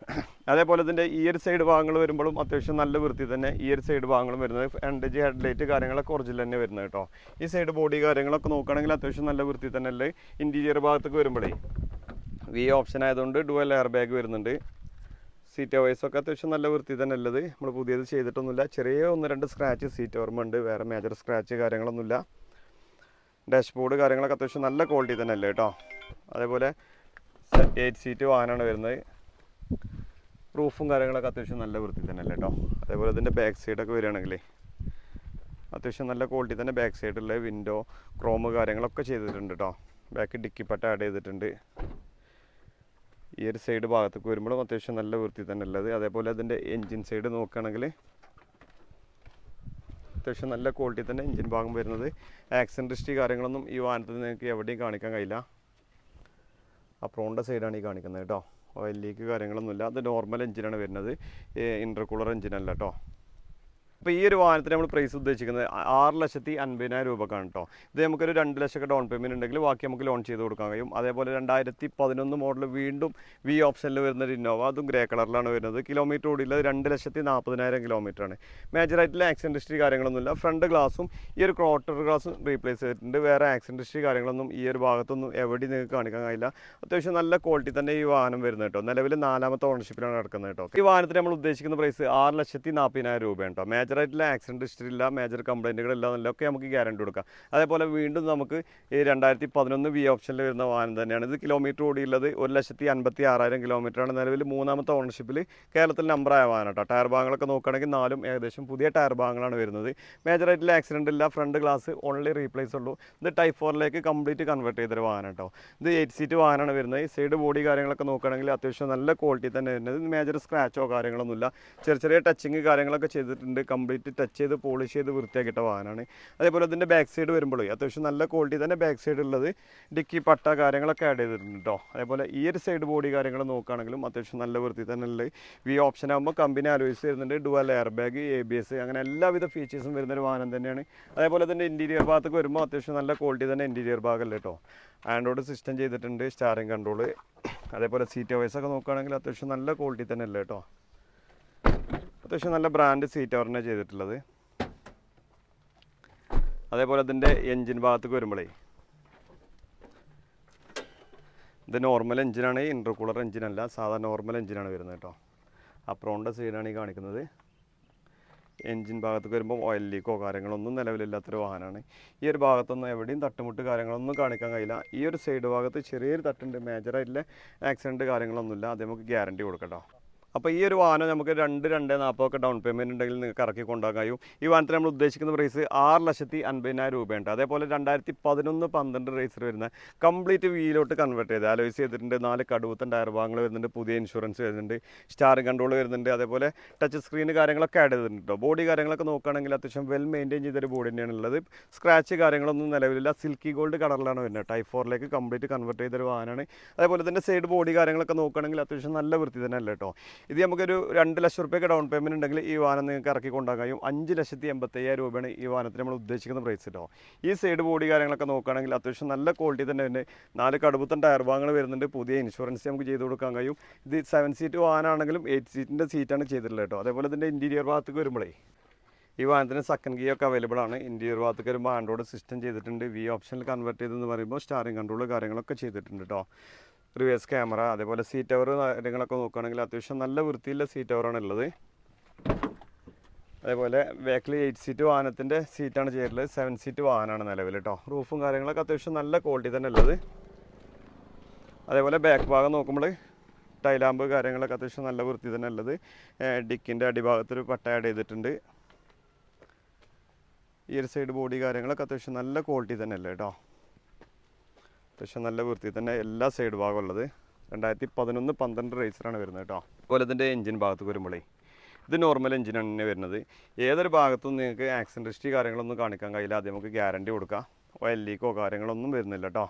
അതേപോലെ ഇതിന്റെ ഈ ഒരു സൈഡ് ഭാഗങ്ങൾ വരുമ്പോഴും അത്യാവശ്യം നല്ല വൃത്തി തന്നെ ഈ ഒരു സൈഡ് ഭാഗങ്ങളും വരുന്നത്. ഫ്രണ്ട് ജി ഹെഡ്ലൈറ്റ് കാര്യങ്ങളൊക്കെ ഒറിജിനൽ തന്നെ വരുന്നത് കേട്ടോ. ഈ സൈഡ് ബോഡി കാര്യങ്ങളൊക്കെ നോക്കുകയാണെങ്കിൽ അത്യാവശ്യം നല്ല വൃത്തി തന്നെ അല്ലേ? ഇന്റീരിയർ ഭാഗത്തേക്ക് വരുമ്പോഴേ. വി ഓപ്ഷൻ ആയതുകൊണ്ട് ഡുവൽ എയർ ബാഗ് വരുന്നുണ്ട് സീറ്റ് വൈസൊക്കെ അത്യാവശ്യം നല്ല വൃത്തി തന്നെ ഉള്ളത്. നമ്മൾ പുതിയത് ചെയ്തിട്ടൊന്നുമില്ല. ചെറിയ ഒന്ന് രണ്ട് സ്ക്രാച്ച് സീറ്റ് ഓർമ്മ ഉണ്ട്. വേറെ മേജർ സ്ക്രാച്ച് കാര്യങ്ങളൊന്നുമില്ല. ഡാഷ്ബോർഡ് കാര്യങ്ങളൊക്കെ അത്യാവശ്യം നല്ല ക്വാളിറ്റി തന്നെ അല്ലേ കേട്ടോ? അതേപോലെ എയ്റ്റ് സീറ്റ് വാഹനമാണ് വരുന്നത്. റൂഫും കാര്യങ്ങളൊക്കെ അത്യാവശ്യം നല്ല വൃത്തി തന്നെ അല്ലേ കേട്ടോ അതേപോലെ ഇതിന്റെ ബാക്ക് സൈഡൊക്കെ വരികയാണെങ്കിലേ അത്യാവശ്യം നല്ല ക്വാളിറ്റി തന്നെ ബാക്ക് സൈഡിലുള്ള വിൻഡോ ക്രോമ് കാര്യങ്ങളൊക്കെ ചെയ്തിട്ടുണ്ട് കേട്ടോ ബാക്ക് ഡിക്കിപ്പട്ട ആഡ് ചെയ്തിട്ടുണ്ട്. ഈ ഒരു സൈഡ് ഭാഗത്തേക്ക് വരുമ്പോഴും അത്യാവശ്യം നല്ല വൃത്തി തന്നെ ഉള്ളത് അതേപോലെ അതിന്റെ എൻജിൻ സൈഡ് നോക്കുകയാണെങ്കിൽ അത്യാവശ്യം നല്ല ക്വാളിറ്റി തന്നെ എൻജിൻ ഭാഗം വരുന്നത്. ആക്സിഡന്റ് കാര്യങ്ങളൊന്നും ഈ വാഹനത്തിൽ നിങ്ങൾക്ക് എവിടെയും കാണിക്കാൻ കഴിയില്ല. അപ്രോണിന്റെ സൈഡാണ് ഈ കാണിക്കുന്നത് കേട്ടോ ഓയിൽ ലീക്ക് കാര്യങ്ങളൊന്നുമില്ല. അത് നോർമൽ എഞ്ചിനാണ് വരുന്നത്. ഇന്റർകൂളർ എഞ്ചിനല്ല കേട്ടോ അപ്പോൾ ഈ ഒരു വാഹനത്തിന് നമ്മൾ പ്രൈസ് ഉദ്ദേശിക്കുന്നത് ആറ് ലക്ഷത്തി അൻപതിനായിരം രൂപക്കാണ് കേട്ടോ ഇത് നമുക്കൊരു രണ്ട് ലക്ഷമൊക്കെ ഡൗൺ പേയ്മെന്റ് ഉണ്ടെങ്കിൽ ബാക്കി നമുക്ക് ലോൺ ചെയ്ത് കൊടുക്കാൻ കഴിയും. അതേപോലെ രണ്ടായിരത്തി പതിനൊന്ന് മോഡൽ വീണ്ടും വി ഓപ്ഷനിൽ വരുന്ന ഒരു ഇന്നോവ അതും ഗ്രേ കളറിലാണ് വരുന്നത്. കിലോമീറ്റർ ഓടിയുള്ളത് രണ്ട് ലക്ഷത്തി നാൽപ്പതിനായിരം കിലോമീറ്ററാണ് മേജറായിട്ടുള്ള ആക്സിഡന്റ് ഹിസ്റ്ററി കാര്യങ്ങളൊന്നുമില്ല. ഫ്രണ്ട് ഗ്ലാസും ഈ ഒരു ക്രോട്ടർ ഗ്ലാസും റീപ്ലേസ് ചെയ്തിട്ടുണ്ട്. വേറെ ആക്സിഡന്റ് ഹിസ്റ്ററി കാര്യങ്ങളൊന്നും ഈ ഒരു ഭാഗത്തൊന്നും എവിടെയും നിങ്ങൾക്ക് കാണിക്കാൻ കഴിയില്ല. അത്യാവശ്യം നല്ല ക്വാളിറ്റി തന്നെ ഈ വാഹനം വരുന്നത് കേട്ടോ നിലവിൽ നാലാമത്തെ ഓണർഷിപ്പിലാണ് നടക്കുന്നത് കേട്ടോ ഈ വാഹനത്തിന് നമ്മൾ ഉദ്ദേശിക്കുന്ന പ്രൈസ് ആറ് ലക്ഷത്തി നാൽപ്പതിനായിരം രൂപയാണ് കേട്ടോ മേജറായിട്ടുള്ള ആക്സിഡന്റ് ഹിസ്റ്ററി ഇല്ല മേജർ കംപ്ലൈന്റുകളില്ല എന്നൊക്കെ നമുക്ക് ഗ്യാരണ്ടി കൊടുക്കാം. അതേപോലെ വീണ്ടും നമുക്ക് ഈ രണ്ടായിരത്തി പതിനൊന്ന് വി ഓപ്ഷനിൽ വരുന്ന വാഹനം തന്നെയാണ്. ഇത് കിലോമീറ്റർ ഓടിയുള്ളത് ഒരു ലക്ഷത്തി അൻപത്തി ആറായിരം കിലോമീറ്ററാണ് നിലവിൽ മൂന്നാമത്തെ ഓണർഷിപ്പിൽ കേരളത്തിൽ നമ്പറായ വാഹനം കേട്ടോ. ടയർ ഭാഗങ്ങളൊക്കെ നോക്കുകയാണെങ്കിൽ നാലും ഏകദേശം പുതിയ ടയർ ഭാഗങ്ങളാണ് വരുന്നത്. മേജറായിട്ടുള്ള ആക്സിഡന്റ് ഇല്ല ഫ്രണ്ട് ഗ്ലാസ് ഓൺലി റീപ്ലേസ് ഉള്ളൂ. ഇത് ടൈപ്പ് ഫോറിലേക്ക് കംപ്ലീറ്റ് കൺവേർട്ട് ചെയ്തൊരു വാഹനം കേട്ടോ. ഇത് എയ്റ്റ് സീറ്റ് വാഹനമാണ് വരുന്നത്. സൈഡ് ബോഡി കാര്യങ്ങളൊക്കെ നോക്കുകയാണെങ്കിൽ അത്യാവശ്യം നല്ല ക്വാളിറ്റി തന്നെ വരുന്നത്. മേജർ സ്ക്രാച്ചോ കാര്യങ്ങളൊന്നുമില്ല. ചെറിയ ചെറിയ ടച്ചിങ് കാര്യങ്ങളൊക്കെ ചെയ്തിട്ടുണ്ട്. കംപ്ലീറ്റ് ടച്ച് ചെയ്ത് പോളിഷ് ചെയ്ത് വൃത്തിയാക്കിയിട്ട വാഹനമാണ് അതേപോലെ അതിന്റെ ബാക്ക് സൈഡ് വരുമ്പോഴേ അത്യാവശ്യം നല്ല ക്വാളിറ്റി തന്നെ ബാക്ക് സൈഡ് ഉള്ളത് ഡിക്കി പട്ട കാര്യങ്ങളൊക്കെ ആഡ് ചെയ്തിട്ടുണ്ട് കേട്ടോ അതേപോലെ ഈ ഒരു സൈഡ് ബോഡി കാര്യങ്ങൾ നോക്കുകയാണെങ്കിലും അത്യാവശ്യം നല്ല വൃത്തി തന്നെ ഉള്ളത് വി ഓപ്ഷൻ ആകുമ്പോൾ കമ്പനി ആലോചിച്ച് വരുന്നുണ്ട് dual air bag A B S അങ്ങനെ എല്ലാവിധ ഫീച്ചേഴ്സും വരുന്ന ഒരു വാഹനം തന്നെയാണ്. അതേപോലെ തന്നെ ഇന്റീരിയർ ഭാഗത്തേക്ക് വരുമ്പോൾ അത്യാവശ്യം നല്ല ക്വാളിറ്റി തന്നെ ഇന്റീരിയർ ഭാഗമല്ലേ കേട്ടോ ആൻഡ്രോയിഡ് സിസ്റ്റം ചെയ്തിട്ടുണ്ട് സ്റ്റാറിങ് കൺട്രോൾ അതേപോലെ സീറ്റ് വൈസൊക്കെ നോക്കുകയാണെങ്കിൽ അത്യാവശ്യം നല്ല ക്വാളിറ്റി തന്നെ അല്ലേ കേട്ടോ അത്യാവശ്യം നല്ല ബ്രാൻഡ് സീറ്റ് അവറിനെ ചെയ്തിട്ടുള്ളത്. അതേപോലെ അതിന്റെ എൻജിൻ ഭാഗത്തേക്ക് വരുമ്പോഴേ ഇത് നോർമൽ എഞ്ചിനാണ് ഇന്റർകൂളർ എഞ്ചിനല്ല സാധാ നോർമൽ എഞ്ചിനാണ് വരുന്നത് കേട്ടോ അപ്രോണിന്റെ സൈഡാണ് ഈ കാണിക്കുന്നത്. എൻജിൻ ഭാഗത്തേക്ക് വരുമ്പോൾ ഓയിൽ ലീക്കോ കാര്യങ്ങളൊന്നും നിലവിലില്ലാത്തൊരു വാഹനമാണ്. ഈ ഒരു ഭാഗത്തൊന്നും എവിടെയും തട്ടുമുട്ട് കാര്യങ്ങളൊന്നും കാണിക്കാൻ കഴിയില്ല. ഈ ഒരു സൈഡ് ഭാഗത്ത് ചെറിയൊരു തട്ടുണ്ട് മേജറായിട്ടുള്ള ആക്സിഡന്റ് കാര്യങ്ങളൊന്നുമില്ല. അത് നമുക്ക് ഗ്യാരണ്ടി കൊടുക്കട്ടോ അപ്പോൾ ഈ ഒരു വാഹനം നമുക്ക് രണ്ട് രണ്ട് നാൽപ്പതൊക്കെ ഡൗൺ പേയ്മെന്റ് ഉണ്ടെങ്കിൽ നിങ്ങൾക്ക് ഇറക്കി കൊണ്ടുപോകാൻ കഴിയും. ഈ വാഹനത്തിന് നമ്മൾ ഉദ്ദേശിക്കുന്ന പ്രൈസ് ആറ് ലക്ഷത്തി അൻപതിനായിരം രൂപയുണ്ട്. അതേപോലെ രണ്ടായിരത്തി പതിനൊന്ന് പന്ത്രണ്ട് റേസർ വരുന്ന കംപ്ലീറ്റ് വീലോട്ട് കൺവേർട്ട് ചെയ്ത് അലോയ്സ് ചെയ്തിട്ടുണ്ട്. നാല് കടുവത്തൻ ടയർ ഭാഗങ്ങൾ വരുന്നുണ്ട്. പുതിയ ഇൻഷുറൻസ് വരുന്നുണ്ട്. സ്റ്റാറിംഗ് കൺട്രോൾ വരുന്നുണ്ട്. അതേപോലെ ടച്ച് സ്ക്രീൻ കാര്യങ്ങളൊക്കെ ആഡ് ചെയ്തിട്ടുണ്ട് ബോഡി കാര്യങ്ങളൊക്കെ നോക്കുകയാണെങ്കിൽ അത്യാവശ്യം വെൽ മെയിന്റെയിൻ ചെയ്തൊരു ബോഡി തന്നെയാണ് ഉള്ളത്. സ്ക്രാച്ച് കാര്യങ്ങളൊന്നും നിലവിലില്ല. സിൽക്കി ഗോൾഡ് കളറിലാണ് വരുന്നത് ടൈപ്പ് ഫോറിലേക്ക് കംപ്ലീറ്റ് കൺവേർട്ട് ചെയ്തൊരു വാഹനമാണ്. അതേപോലെ തന്നെ സൈഡ് ബോഡി കാര്യങ്ങളൊക്കെ നോക്കുകയാണെങ്കിൽ അത്യാവശ്യം നല്ല വൃത്തി തന്നെ അല്ല കേട്ടോ ഇത് നമുക്കൊരു രണ്ട് ലക്ഷം റുപ്യക്ക് ഡൗൺ പേയ്മെന്റ് ഉണ്ടെങ്കിൽ ഈ വാഹനം നിങ്ങൾക്ക് ഇറക്കി കൊണ്ടാകാം അഞ്ച് ലക്ഷത്തി എൺപത്തയ്യായിരം രൂപയാണ് ഈ വാഹനത്തിന് നമ്മൾ ഉദ്ദേശിക്കുന്ന പ്രൈസ് കേട്ടോ ഈ സൈഡ് ബോഡി കാര്യങ്ങളൊക്കെ നോക്കുകയാണെങ്കിൽ അത്യാവശ്യം നല്ല ക്വാളിറ്റി തന്നെ തന്നെ നാല് കടുപ്പത്തൻ ടയർ ഭാഗങ്ങൾ വരുന്നുണ്ട്. പുതിയ ഇൻഷുറൻസ് നമുക്ക് ചെയ്ത് കൊടുക്കാൻ കഴിയും. ഇത് സെവൻ സീറ്റ് വാഹനമാണെങ്കിലും എയ്റ്റ് സീറ്റിന്റെ സീറ്റാണ് ചെയ്തിട്ടുള്ളത് കേട്ടോ അതേപോലെ ഇതിന്റെ ഇന്റീരിയർ ഭാഗത്തേക്ക് വരുമ്പോഴേ ഈ വാഹനത്തിന് സെക്കൻഡ് ഗിയർ ഒക്കെ അവൈലബിൾ ആണ്. ഇന്റീരിയർ ഭാഗത്തേക്ക് വരുമ്പോൾ ആൻഡ്രോയിഡ് സിസ്റ്റം ചെയ്തിട്ടുണ്ട്. വി ഓപ്ഷനിൽ കൺവേർട്ട് ചെയ്തെന്ന് പറയുമ്പോൾ സ്റ്റാറിംഗ് കൺട്രോൾ കാര്യങ്ങളൊക്കെ ചെയ്തിട്ടുണ്ട് കേട്ടോ റിവേഴ്സ് ക്യാമറ അതേപോലെ സീറ്റ് കവർ കാര്യങ്ങളൊക്കെ നോക്കുകയാണെങ്കിൽ അത്യാവശ്യം നല്ല വൃത്തിയുള്ള സീറ്റ് കവറാണ് ഉള്ളത്. അതേപോലെ ബാക്കിൽ എയ്റ്റ് സീറ്റ് വാഹനത്തിന്റെ സീറ്റാണ് ചെയ്തിട്ടുള്ളത് സെവൻ സീറ്റ് വാഹനമാണ് നിലവിൽ കേട്ടോ റൂഫും കാര്യങ്ങളൊക്കെ അത്യാവശ്യം നല്ല ക്വാളിറ്റി തന്നെ ഉള്ളത്. അതേപോലെ ബാക്ക് ഭാഗം നോക്കുമ്പോൾ ടൈലാമ്പ് കാര്യങ്ങളൊക്കെ അത്യാവശ്യം നല്ല വൃത്തി തന്നെ ഉള്ളത്. ഡിക്കിന്റെ അടിഭാഗത്തൊരു പട്ട ആഡ് ചെയ്തിട്ടുണ്ട്. ഈ ഒരു സൈഡ് ബോഡി കാര്യങ്ങളൊക്കെ അത്യാവശ്യം നല്ല ക്വാളിറ്റി തന്നെ അല്ലേ കേട്ടോ അത്യാവശ്യം നല്ല വൃത്തി തന്നെ എല്ലാ സൈഡ് ഭാഗം ഉള്ളത്. രണ്ടായിരത്തി പതിനൊന്ന് പന്ത്രണ്ട് റേസറാണ് വരുന്നത് കേട്ടോ. അതുപോലെ ഇതിന്റെ എഞ്ചിൻ ഭാഗത്ത് വരുമ്പോഴേ ഇത് നോർമൽ എഞ്ചിനാണ് തന്നെ വരുന്നത്. ഏതൊരു ഭാഗത്തും നിങ്ങൾക്ക് ആക്സിഡന്റ് ഹിസ്റ്ററി കാര്യങ്ങളൊന്നും കാണിക്കാൻ കഴിയില്ല. ആദ്യം നമുക്ക് ഗ്യാരണ്ടി കൊടുക്കാം. ഓയിൽ ലീക്കോ കാര്യങ്ങളൊന്നും വരുന്നില്ല കേട്ടോ.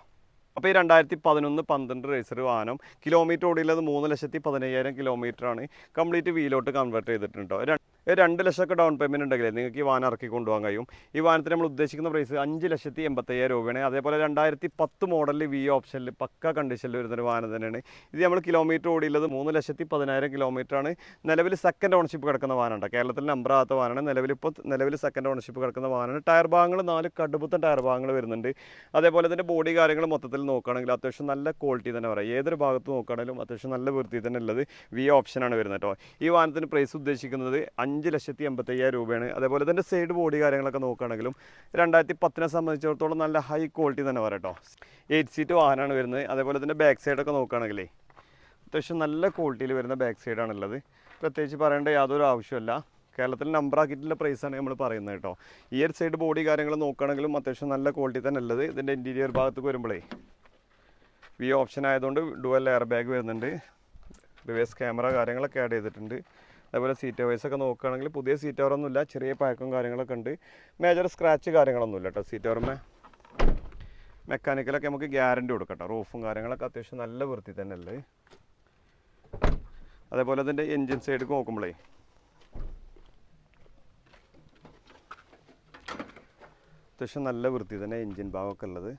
അപ്പോൾ ഈ രണ്ടായിരത്തി പതിനൊന്ന് പന്ത്രണ്ട് റേസർ വാഹനം കിലോമീറ്റർ ഓടിയുള്ളത് മൂന്ന് ലക്ഷത്തി പതിനയ്യായിരം കിലോമീറ്ററാണ് കംപ്ലീറ്റ് വീലോട്ട് കൺവേർട്ട് ചെയ്തിട്ടുണ്ട് രണ്ട് ലക്ഷമൊക്കെ ഡൗൺ പേയ്മെന്റ് ഉണ്ടെങ്കിൽ നിങ്ങൾക്ക് ഈ വാഹനം ഇറക്കി കൊണ്ടുപോകാൻ കഴിയും. ഈ വാഹനത്തിന് നമ്മൾ ഉദ്ദേശിക്കുന്ന പ്രൈസ് അഞ്ച് ലക്ഷത്തി എൺപത്തയ്യായിരം രൂപയാണ്. അതേപോലെ രണ്ടായിരത്തി പത്ത് മോഡലിൽ വി ഓപ്ഷനിൽ പക്ക കണ്ടീഷനിൽ വരുന്നൊരു വാഹനം തന്നെയാണ്. ഇത് നമ്മൾ കിലോമീറ്റർ ഓടിയുള്ളത് മൂന്ന് ലക്ഷത്തി പതിനായിരം കിലോമീറ്ററാണ് നിലവിൽ സെക്കൻഡ് ഓണർഷിപ്പ് കിടക്കുന്ന വാഹനമുണ്ട്. കേരളത്തിൽ നമ്പർ ആകാത്ത വാഹനമാണ്. നിലവിൽ ഇപ്പോൾ നിലവിൽ സെക്കൻഡ് ഓണർഷിപ്പ് കിടക്കുന്ന വാഹനമാണ്. ടയർ ഭാഗങ്ങൾ നാല് കടുപ്പത്തൻ ടയർ ഭാഗങ്ങൾ വരുന്നുണ്ട്. അതേപോലെ തന്നെ ബോഡി കാര്യങ്ങൾ മൊത്തത്തിൽ നോക്കുകയാണെങ്കിൽ അത്യാവശ്യം നല്ല ക്വാളിറ്റി തന്നെ പറയാം. ഏതൊരു ഭാഗത്ത് നോക്കുകയാണെങ്കിലും അത്യാവശ്യം നല്ല വൃത്തി തന്നെ ഉള്ളത് വി ഓപ്ഷനാണ് വരുന്നത് കേട്ടോ. ഈ വാഹനത്തിന് പ്രൈസ് ഉദ്ദേശിക്കുന്നത് അഞ്ച് ലക്ഷത്തി എൺപത്തയ്യായിരം രൂപയാണ്. അതേപോലെ തന്നെ സൈഡ് ബോഡി കാര്യങ്ങളൊക്കെ നോക്കുകയാണെങ്കിലും രണ്ടായിരത്തി പത്തിനെ സംബന്ധിച്ചിടത്തോളം നല്ല ഹൈ ക്വാളിറ്റി തന്നെ പറയാം കേട്ടോ എയ്റ്റ് സീറ്റ് വാഹനമാണ് വരുന്നത്. അതേപോലെ തന്നെ ബാക്ക് സൈഡൊക്കെ നോക്കുകയാണെങ്കിലേ അത്യാവശ്യം നല്ല ക്വാളിറ്റിയിൽ വരുന്ന ബാക്ക് സൈഡാണുള്ളത് പ്രത്യേകിച്ച് പറയേണ്ട യാതൊരു ആവശ്യമില്ല കേരളത്തിൽ നമ്പർ ആക്കിയിട്ടുള്ള പ്രൈസാണ് നമ്മൾ പറയുന്നത് കേട്ടോ ഈ ഒരു സൈഡ് ബോഡി കാര്യങ്ങൾ നോക്കുകയാണെങ്കിലും അത്യാവശ്യം നല്ല ക്വാളിറ്റി തന്നെ ഉള്ളത്. ഇതിന്റെ ഇന്റീരിയർ ഭാഗത്തേക്ക് വരുമ്പോഴേ വി ഓപ്ഷൻ ആയതുകൊണ്ട് ഡുവൽ എയർ ബാഗ് വരുന്നുണ്ട്. റിവേഴ്സ് ക്യാമറ കാര്യങ്ങളൊക്കെ ആഡ് ചെയ്തിട്ടുണ്ട്. അതേപോലെ സീറ്റ് ഒക്കെ നോക്കുകയാണെങ്കിൽ പുതിയ സീറ്റ് കവറൊന്നുമില്ല ചെറിയ പഴക്കം കാര്യങ്ങളൊക്കെ ഉണ്ട്. മേജർ സ്ക്രാച്ച് കാര്യങ്ങളൊന്നുമില്ല കേട്ടോ സീറ്റ് കവറുമേ മെക്കാനിക്കലൊക്കെ നമുക്ക് ഗ്യാരണ്ടി കൊടുക്കട്ടോ. റൂഫും കാര്യങ്ങളൊക്കെ അത്യാവശ്യം നല്ല വൃത്തി തന്നെ ഉള്ളത് അതേപോലെ അതിന്റെ എൻജിൻ സൈഡ് നോക്കുമ്പോഴേ അത്യാവശ്യം നല്ല വൃത്തി തന്നെ എൻജിൻ ഭാഗമൊക്കെ ഉള്ളത്.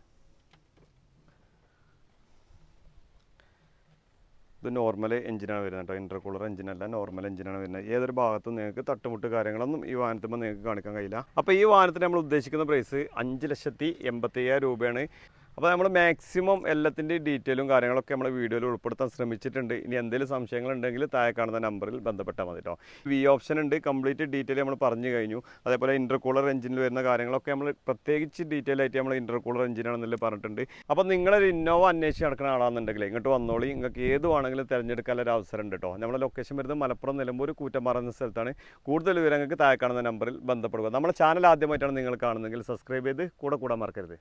ഇത് നോർമൽ എഞ്ചിനാണ് വരുന്നത് കേട്ടോ. ഇന്റർകൂളർ എഞ്ചിനല്ല നോർമൽ എഞ്ചിനാണ് വരുന്നത്. ഏതൊരു ഭാഗത്തും നിങ്ങൾക്ക് തട്ടുമുട്ട് കാര്യങ്ങളൊന്നും ഈ വാഹനത്തിൽ നിങ്ങൾക്ക് കാണിക്കാൻ കഴിയില്ല. അപ്പോൾ ഈ വാഹനത്തിന് നമ്മൾ ഉദ്ദേശിക്കുന്ന പ്രൈസ് അഞ്ച് ലക്ഷത്തി എൺപത്തയ്യായിരം രൂപയാണ്. അപ്പോൾ നമ്മൾ മാക്സിമം എല്ലാത്തിന്റെ ഡീറ്റെയിലും കാര്യങ്ങളൊക്കെ നമ്മൾ വീഡിയോയിൽ ഉൾപ്പെടുത്താൻ ശ്രമിച്ചിട്ടുണ്ട്. ഇനി എന്തെങ്കിലും സംശയങ്ങളുണ്ടെങ്കിൽ താഴെ കാണുന്ന നമ്പറിൽ ബന്ധപ്പെട്ടാൽ മതി കേട്ടോ വി ഓപ്ഷൻ ഉണ്ട്. കംപ്ലീറ്റ് ഡീറ്റെയിൽ നമ്മൾ പറഞ്ഞു കഴിഞ്ഞു. അതേപോലെ ഇന്റർകൂളർ എഞ്ചിനിൽ വരുന്ന കാര്യങ്ങളൊക്കെ നമ്മൾ പ്രത്യേകിച്ച് ഡീറ്റെയിൽ ആയിട്ട് നമ്മൾ ഇന്റർകൂളർ എഞ്ചിനാണെന്നല്ലേ പറഞ്ഞിട്ടുണ്ട്. അപ്പോൾ നിങ്ങളൊരു ഇന്നോവ അന്വേഷിച്ച് നടക്കുന്ന ആളാണെന്നുണ്ടെങ്കിൽ ഇങ്ങോട്ട് വന്നോളി. നിങ്ങൾക്ക് ഏത് വേണമെങ്കിലും തിരഞ്ഞെടുക്കാനുള്ള ഒരു അവസരം കേട്ടോ നമ്മുടെ ലൊക്കേഷൻ വരുന്നത് മലപ്പുറം നിലമ്പൂർ കൂറ്റമ്പാറ സ്ഥലത്താണ്. കൂടുതൽ വിവരങ്ങൾക്ക് താഴെ കാണുന്ന നമ്പറിൽ ബന്ധപ്പെടുക. നമ്മുടെ ചാനൽ ആദ്യമായിട്ടാണ് നിങ്ങൾ കാണുന്നതെങ്കിൽ സബ്സ്ക്രൈബ് ചെയ്ത് കൂടെ കൂടാൻ മറക്കരുത്.